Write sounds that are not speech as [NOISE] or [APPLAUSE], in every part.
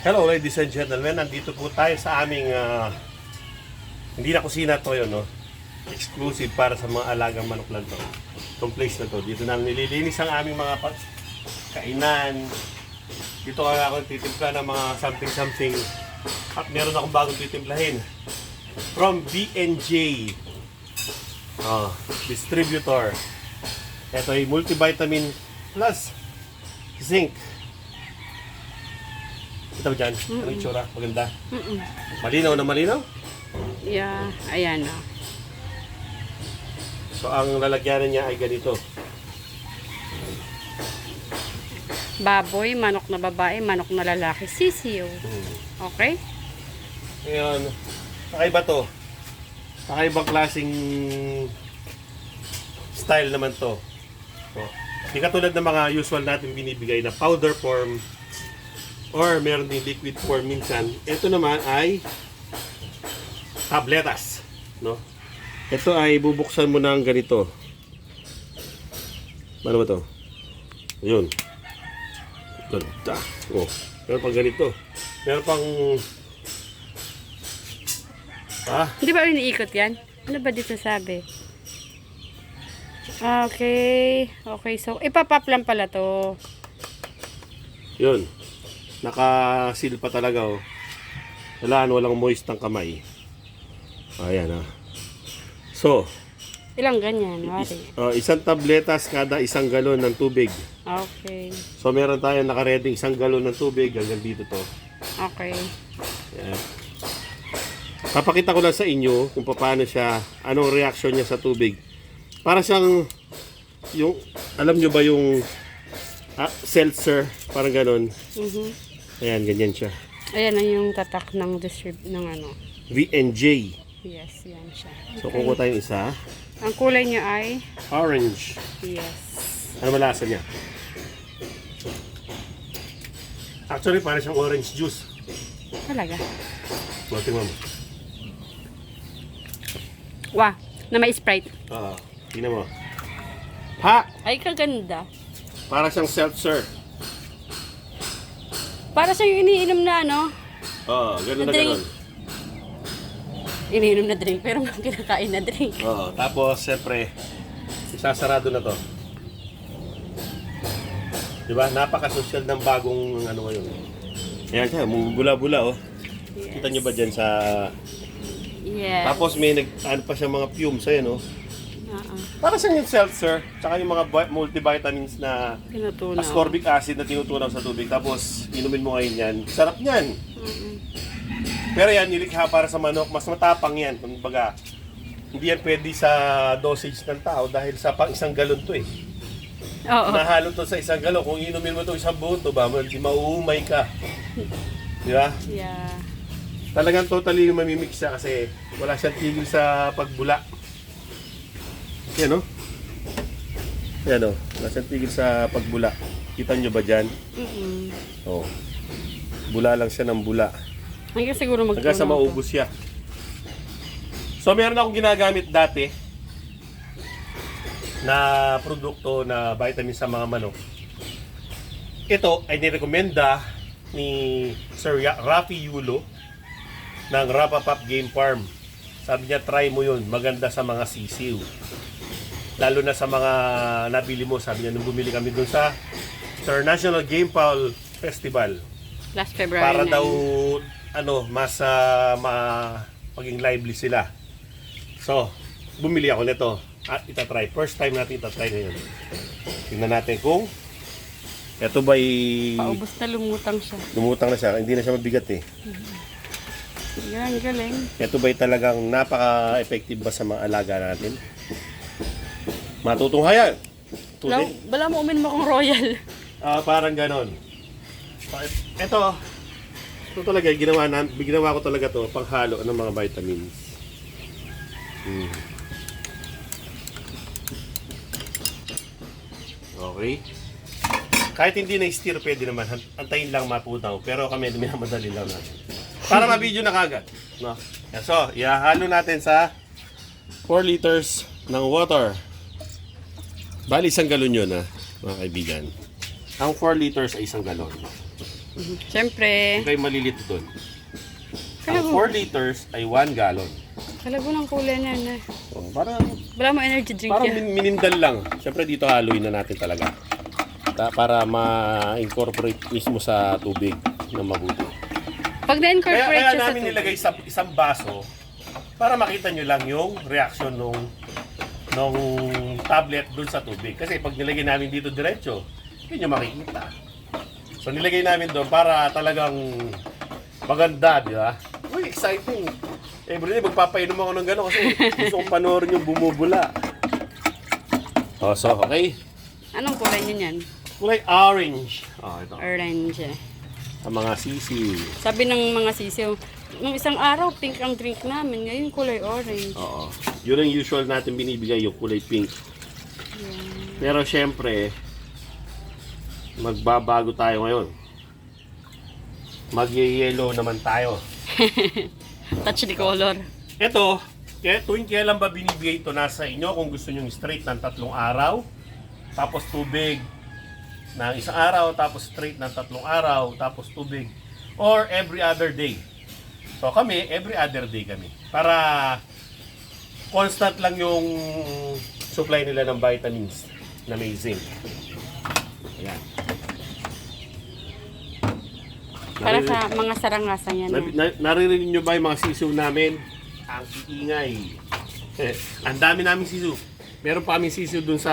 Hello ladies and gentlemen, nandito po tayo sa aming ah, hindi na kusina to yun, no? Exclusive para sa mga alagang manok lang to. Itong place na to. Dito namin nililinis ang aming mga kainan. Dito kaya ako titimpla ng mga something-something. At meron akong bagong titimplahin. From B&J. Oh, distributor. Ito ay multivitamin plus zinc. Ito ba dyan? Ano yung tsura? Maganda. Mm-mm. Malinaw na malinaw? Yeah, ayan oh. o. So, ang lalagyanan niya ay ganito. Baboy, manok na babae, manok na lalaki, sisiyo. Okay? Ngayon, kakaiba to. Kakaibang klaseng style naman to. So, di katulad ng mga usual natin binibigay na powder form or meron din liquid form minsan. Ito naman ay tabletas. No? Ito ay bubuksan mo ng ganito. Ano ba to? Ayun. Ganda. Oh, meron pang ganito. Meron pang Ah, Hindi ba iniikot yan? Ano ba dito sabi? Okay. Okay, so ipapap lang pala to. yun. Naka-seal pa talaga oh. Wala, walang moist ang kamay. Ayan ah. So, Ilang ganyan, is- wari. oh, isang tabletas kada isang galon ng tubig. Okay. So, meron tayong nakaready isang galon ng tubig. Hanggang dito to. Okay. Ayan. Papakita ko lang sa inyo kung paano siya, anong reaction niya sa tubig. Para siyang, yung, alam nyo ba yung ah, seltzer, parang ganon. Mhm. Ayan, ganyan siya. Ayan na yung tatak ng distrib ng ano. VNJ. Yes, yan siya. So, kukuha tayong isa. Ang kulay niya ay Orange. yes. Ano malasa niya? Actually, parang siyang orange juice. Talaga. O, tingnan mo. Wow, na may Sprite. Oo. tingnan mo. Ha! Ay, kaganda. Para siyang seltzer. Para sa yung iniinom na ano, Oo, ganun na Drink. ganun. iniinom na drink, pero [LAUGHS] kinakain na drink. Oo, tapos, siyempre, isasarado na to. Diba? Napaka-social ng bagong ano ngayon. Ayan siya, bula-bula oh. Yes. Kita niyo ba dyan sa... Yes. Tapos may nag, ano pa siya mga fumes, ayan oh. Oo. Para sa yung seltzer, tsaka yung mga vi- multivitamins na Tinutunaw. ascorbic acid na tinutunaw sa tubig. Tapos, inumin mo ngayon yan. Sarap niyan. Mm-mm. Pero yan, nilikha para sa manok. Mas matapang yan. Kumbaga, hindi yan pwede sa dosage ng tao dahil sa pang isang galon to eh. Oo. Nahalo to sa isang galon. Kung inumin mo to isang buo to ba, di mauumay ka. Di ba? Yeah. Talagang totally yung mamimix siya kasi wala siyang tigil sa pagbula. Yan o. Yan o. Wala siyang tigil sa pagbula. Kita nyo ba dyan? Mm-mm. Oo. Bula lang siya ng bula. Hanggang siguro magtunaw. Hanggang sa maubos siya. So meron akong ginagamit dati na produkto na vitamin sa mga manok. Ito ay nirekomenda ni Sir Rafi Yulo ng Rapapap Game Farm. Sabi niya, try mo yun. Maganda sa mga sisiw. Lalo na sa mga nabili mo. Sabi niya, nung bumili kami dun sa International Game Fowl Festival Last February para na daw yun. ano mas ah, ma maging lively sila. So, bumili ako nito at itatry. First time natin itatry ngayon. Tingnan natin kung ito ba'y Paubos na lumutang siya. lumutang na siya. Hindi na siya mabigat eh. Yan, galing. Ito ba'y talagang napaka-effective ba sa mga alaga natin? Matutunghayan. Bala, Tuloy. bala mo umin mo kong royal. Ah, parang ganon. Ito, ito talaga, ginawa, na, ginawa ko talaga to panghalo ng mga vitamins. Hmm. Okay. Kahit hindi na steer, pwede naman. Antayin lang mapunaw. Pero kami, minamadali lang natin. Para ma-video na kagad. No? Yan, So, ihahalo natin sa 4 liters ng water. Bali, isang galon yun, ha, mga kaibigan. Ang 4 liters ay isang galon. Mhm. Siyempre, Okay, maliliit doon. Ang kalago, 4 liters ay 1 gallon. kalago ng kulay na na. So, para, Wala mo energy drink parang yan. min- minindal lang. Siyempre dito haluin na natin talaga. Ta- para ma-incorporate mismo sa tubig na mabuti. Pag Kaya, na-incorporate kaya siya sa namin tubig. nilagay sa isang baso para makita nyo lang yung reaction nung nung tablet dun sa tubig. Kasi pag nilagay namin dito diretso, hindi nyo makikita. So nilagay namin doon para talagang maganda, di ba? Uy, exciting. Every day magpapainom ako ng gano'n kasi gusto kong panoorin yung bumubula. Oh, so, okay. Anong kulay niya yan? Kulay orange. Oh, ito. Orange. eh. Ang mga sisi. Sabi ng mga sisiw, nung isang araw, pink ang drink namin. Ngayon, kulay orange. Oo. Yun ang usual natin binibigay, yung kulay pink. Pero syempre, magbabago tayo ngayon. Mag-yellow naman tayo. [LAUGHS] Touch the color. Ito, kaya tuwing kailan ba binibigay ito nasa inyo kung gusto nyo straight ng tatlong araw, tapos tubig ng isang araw, tapos straight ng tatlong araw, tapos tubig, or every other day. So kami, every other day kami. Para constant lang yung supply nila ng vitamins na may zinc. Ayan. Para sa mga sarangasan yan. Na, eh. na, naririnig nyo ba yung mga sisiw namin? Ang iingay. [LAUGHS] Ang dami namin sisiw. Meron pa kaming sisiw dun sa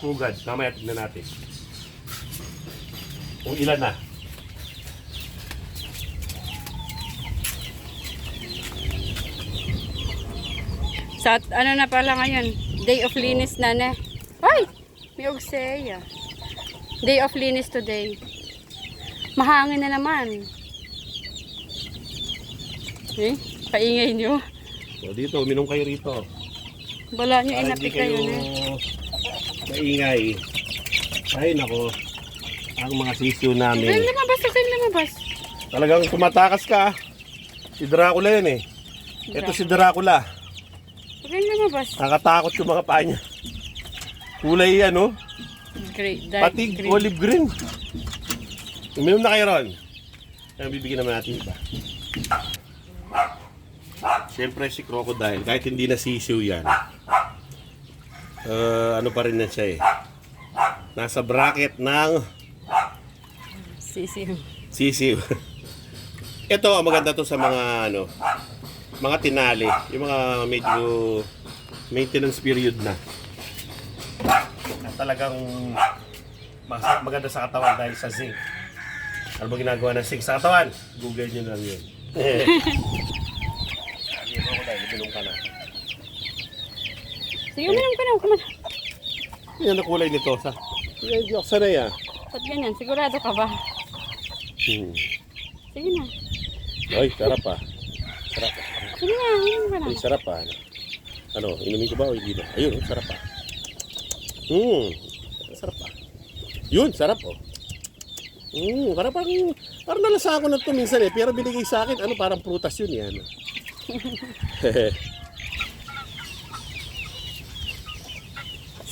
pugad. Mamaya tignan natin. Kung ilan na. Sa ano na pala ngayon? Day of linis na na. Ay! May ogseya. Day of linis today. Mahangin na naman. Eh, paingay nyo. So dito, uminom kayo rito. Bala nyo, inapit kayo kayo na. maingay. Ay, nako. Ang mga Huwag namin. kayong lumabas, kayong lumabas. Talagang tumatakas ka. Si Dracula yun eh. Ito si Dracula. Kayong lumabas. Nakatakot yung mga paa niya. Kulay ano? Great, dark Pati green. olive green. Uminom na kayo ron. Kaya bibigyan naman natin iba. Siyempre si Crocodile, kahit hindi na sisiw yan, uh, ano pa rin na siya eh. Nasa bracket ng Sisiw. sisiw. [LAUGHS] Ito, maganda to sa mga ano, mga tinali, yung mga medyo maintenance period na. At talagang mas- maganda sa katawan dahil sa zinc. Ano ba ginagawa ng zinc sa katawan? Google nyo lang yun. Hindi mo ko dahil, pinong ka na. Sige, uminom ka na. Yan ang kulay nito. Sa, hindi ako sanay ah. Ba't ganyan? Sigurado ka ba? Hmm. Sige na. Ay, sarap ah. Sige na, uminom ka na. Ay, sarap ah. Ano, inumin ko ba o hindi ba? Ayun, sarap ah. Hmm, sarap ah. Yun, sarap oh. Hmm, parang parang, parang nalasa ako na ito minsan eh. Pero binigay sa akin, ano, parang prutas yun yan. [LAUGHS]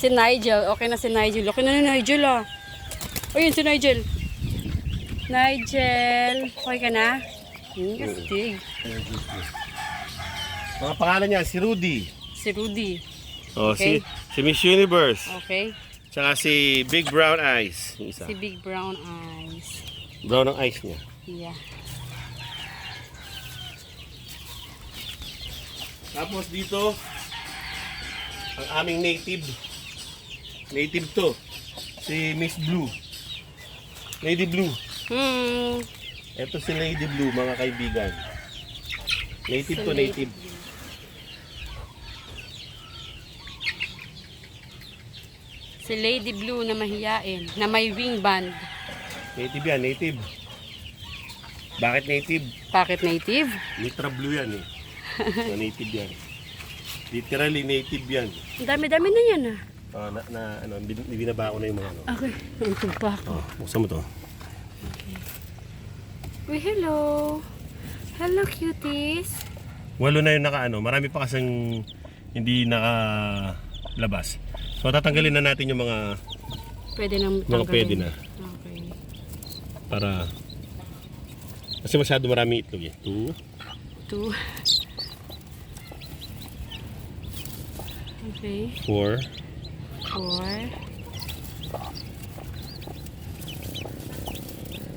Si Nigel. Okay na si Nigel. Okay na ni Nigel ah. Ayun si Nigel. Nigel. Okay ka na? Hmm, kastig. Mga pangalan niya, si Rudy. Si Rudy. Oh, Okay. si, si Miss Universe. Okay. Tsaka si Big Brown Eyes. Isa. Si Big Brown Eyes. Brown ang eyes niya. Yeah. Tapos dito, ang aming native. Native to. Si Miss Blue. Lady Blue. Hmm. Ito si Lady Blue, mga kaibigan. Native Si to native. Si Lady Blue na mahiyain. Na may wing band. Native yan, native. Bakit native? Bakit native? Litra Blue yan eh. Na native yan. Literally native yan. Ang dami-dami na yan ah. Oh, na, na, ano, bin- binaba ko na yung mga ano. Okay. Ang pa. Oh, buksan mo to. Uy, hello. Hello, cuties. Walo na yung naka ano, marami pa kasing hindi nakalabas. So tatanggalin na natin yung mga Pwede nang mga pwede na Okay. para Kasi masyado maraming itlog eh. Two. Two. Okay. Four. Four.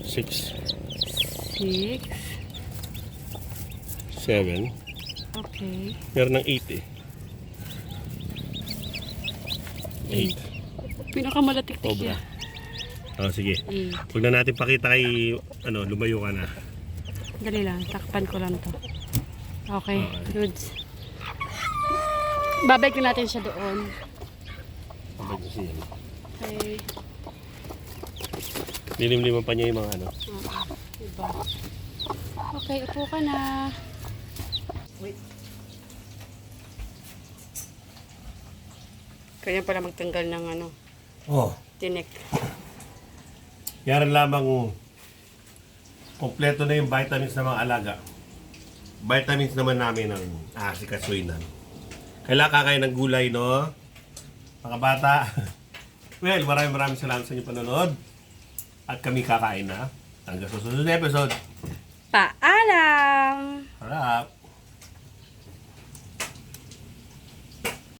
Six. Six. Seven. Okay. Meron ng eight eh. Eight. Pinakamalatik-tik Cobra. siya. Oh, sige. Eight. Huwag na natin pakita kay, ano, lumayo ka na. Dali lang. Takpan ko lang to. Okay. Okay. Goods. Babalik na natin siya doon. Sabag na siya. Okay. Lilim-liman pa niya yung mga ano. Diba? Okay, upo ka na. Wait. Kaya pala magtanggal ng ano, Oh. tinik. Yaran lamang kompleto na yung vitamins ng mga alaga. Vitamins naman namin ng asikasuy na. Kailangan kakain ng gulay, no? Mga bata. [LAUGHS] well, maraming maraming salamat sa inyong panonood. At kami kakain na. Hanggang sa susunod na episode. Paalam!